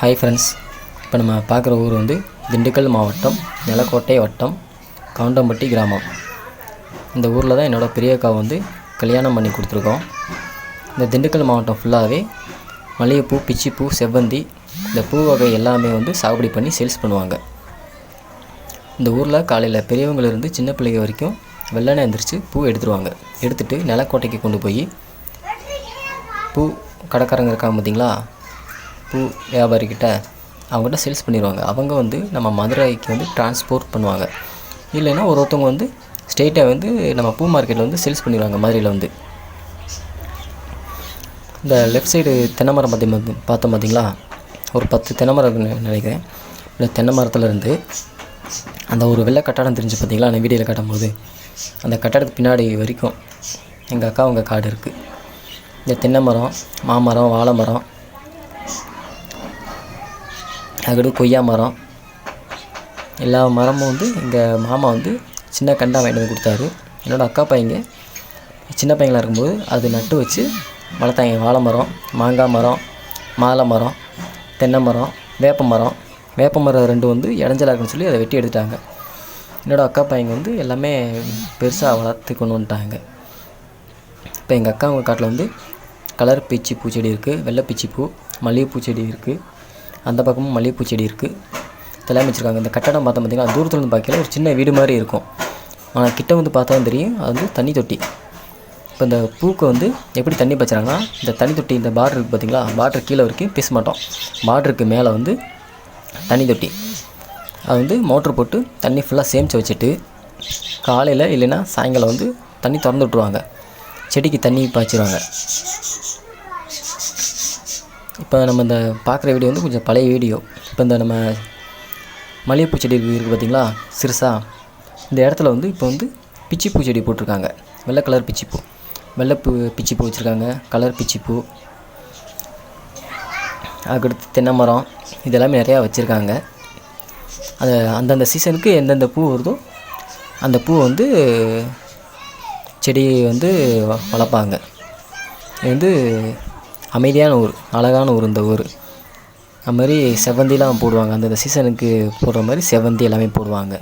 Hi friends இப்போ நம்ம பார்க்குற ஊர் வந்து திண்டுக்கல் மாவட்டம் நிலக்கோட்டை வட்டம் கவுண்டம்பட்டி கிராமம். இந்த ஊரில் தான் என்னோடய பெரிய அக்கா வந்து கல்யாணம் பண்ணி கொடுத்துருக்கோம். இந்த திண்டுக்கல் மாவட்டம் ஃபுல்லாகவே மல்லிகைப்பூ பிச்சிப்பூ செவ்வந்தி இந்த பூ வகை எல்லாமே வந்து சாகுபடி பண்ணி சேல்ஸ் பண்ணுவாங்க. இந்த ஊரில் காலையில் பெரியவங்களிருந்து சின்ன பிள்ளைங்க வரைக்கும் வெள்ளனை எந்திரிச்சு பூ எடுத்துருவாங்க. எடுத்துகிட்டு நிலக்கோட்டைக்கு கொண்டு போய் பூ கடைக்காரங்க இருக்காங்க பார்த்தீங்களா பூ வியாபாரிக்கிட்ட அவங்ககிட்ட சேல்ஸ் பண்ணிடுவாங்க. அவங்க வந்து நம்ம மதுரைக்கு வந்து டிரான்ஸ்போர்ட் பண்ணுவாங்க. இல்லைன்னா ஒரு ஒருத்தவங்க வந்து ஸ்டேட்டை வந்து நம்ம பூ மார்க்கெட்டில் வந்து சேல்ஸ் பண்ணிடுவாங்க மதுரையில் வந்து. இந்த லெஃப்ட் சைடு தென்னை மரம் பார்த்தி பார்த்தோம் பார்த்தீங்களா ஒரு பத்து தென்னை மரம் நினைக்கிறேன். இந்த தென்னை மரத்துல இருந்து அந்த ஒரு வெள்ளை கட்டடம் தெரிஞ்சு பார்த்தீங்களா அந்த வீடியோவில் காட்டும்போது. அந்த கட்டடத்துக்கு பின்னாடி வரைக்கும் எங்கள் அக்கா அவங்க காடு இருக்குது இந்த தென்னை மரம் மாமரம் வாழை மரம் அதுக்கடுத்து கொய்யா மரம். எல்லா மரமும் வந்து எங்கள் மாமா வந்து சின்ன கண்டா வாங்கிட்டு வந்து கொடுத்தாரு. என்னோடய அக்கா பையங்க சின்ன பையங்களாக இருக்கும்போது அது நட்டு வச்சு வளர்த்தாங்க. வாழை மரம் மாங்காய் மரம் மாலை மரம் தென்னை மரம் வேப்ப மரம். வேப்ப மரம் ரெண்டு வந்து இடைஞ்சலாக இருக்குன்னு சொல்லி அதை வெட்டி எடுத்துட்டாங்க. என்னோடய அக்கா பையங்க வந்து எல்லாமே பெருசாக வளர்த்து கொண்டு வந்துட்டாங்க. இப்போ எங்கள் அக்கா அவங்க காட்டில் வந்து கலர் பீச்சி பூச்செடி இருக்குது வெள்ளை பீச்சி பூ மல்லிகைப்பூ செடி இருக்குது அந்த பக்கமும் மல்லிகைப்பூ செடி இருக்குது இதெல்லாம் வச்சுருக்காங்க. இந்த கட்டடம் பார்த்தோம் பார்த்திங்கன்னா தூரத்தில் இருந்து பார்க்கல ஒரு சின்ன வீடு மாதிரி இருக்கும். ஆனால் கிட்ட வந்து பார்த்தா தெரியும். அது வந்து தண்ணி தொட்டி. இப்போ இந்த பூக்கு வந்து எப்படி தண்ணி பச்சுறாங்கன்னா இந்த தண்ணி தொட்டி இந்த பார்டர் இருக்குது பார்த்தீங்களா பார்டர் கீழே வரைக்கும் பேச மாட்டோம். பார்டருக்கு மேலே வந்து தண்ணி தொட்டி. அது வந்து மோட்ரு போட்டு தண்ணி ஃபுல்லாக சேமித்து வச்சுட்டு காலையில் இல்லைன்னா சாயங்காலம் வந்து தண்ணி திறந்து விட்ருவாங்க செடிக்கு தண்ணி பாய்ச்சிருவாங்க. இப்போ நம்ம இந்த பார்க்குற வீடியோ வந்து கொஞ்சம் பழைய வீடியோ. இப்போ இந்த நம்ம மல்லிகைப்பூ செடி இருக்குது பார்த்திங்களா? சிறுசா. இந்த இடத்துல வந்து இப்போ வந்து பிச்சிப்பூ செடி போட்டிருக்காங்க. வெள்ளை கலர் பிச்சிப்பூ. வெள்ளைப்பூ பிச்சிப்பூ வச்சுருக்காங்க. கலர் பிச்சிப்பூ. அதுக்கடுத்து தென்னை மரம். இதெல்லாமே நிறையா வச்சுருக்காங்க. அது அந்தந்த சீசனுக்கு எந்தெந்த பூ வருதோ அந்த பூ வந்து செடி வந்து வ- வளர்ப்பாங்க. இது வந்து அமைதியான ஊர் அழகான ஊர் இந்த ஊர். அது மாதிரி செவ்வந்திலாம் போடுவாங்க. அந்தந்த சீசனுக்கு போடுற மாதிரி செவ்வந்தி எல்லாமே போடுவாங்க.